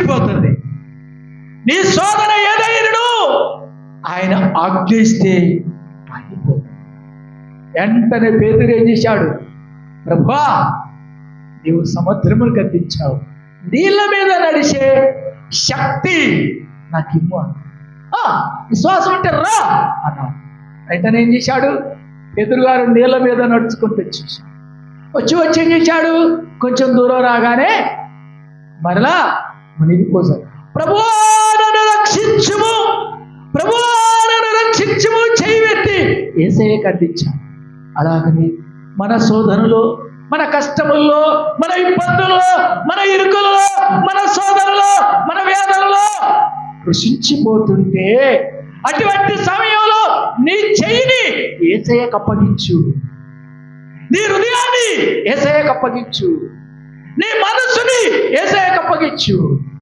ఆగిపోతుంది నీ శోధన ఏదైనను ఆయన ఆజ్ఞిస్తే వెంటనే పేదరు ఏం చేశాడు? ప్రభా నీవు సముద్రమును గద్దించావు. నీళ్ళ మీద నడిచే శక్తి నాకు ఇమ్ము ఆ, విశ్వాసం అంటే రా అన్నాడు. వెంటనే ఏం చేశాడు? ఎదురుగారు నీళ్ళ మీద నడుచుకుంటూ వచ్చేసాడు వచ్చి వచ్చి ఏం చేశాడు? కొంచెం దూరం రాగానే మరలా మునిగిపోసాడు ప్రభువా నన్ను రక్షించుము. ప్రభువా రక్షించుము చేయబెట్టి ఎత్తి ఏసయ్య అలాగని మన శోధనలో మన కష్టముల్లో మన ఇబ్బందుల్లో మన ఇరుకుల్లో మన శోధనలో మన వేదనలో కృషించిపోతుంటే అటువంటి సమయంలో నీ చెయ్యిని ఏసయ్యకు అప్పగించు. నీ హృదయాన్ని ఏసయ్యకు అప్పగించు. నీ మనసుని ótimo.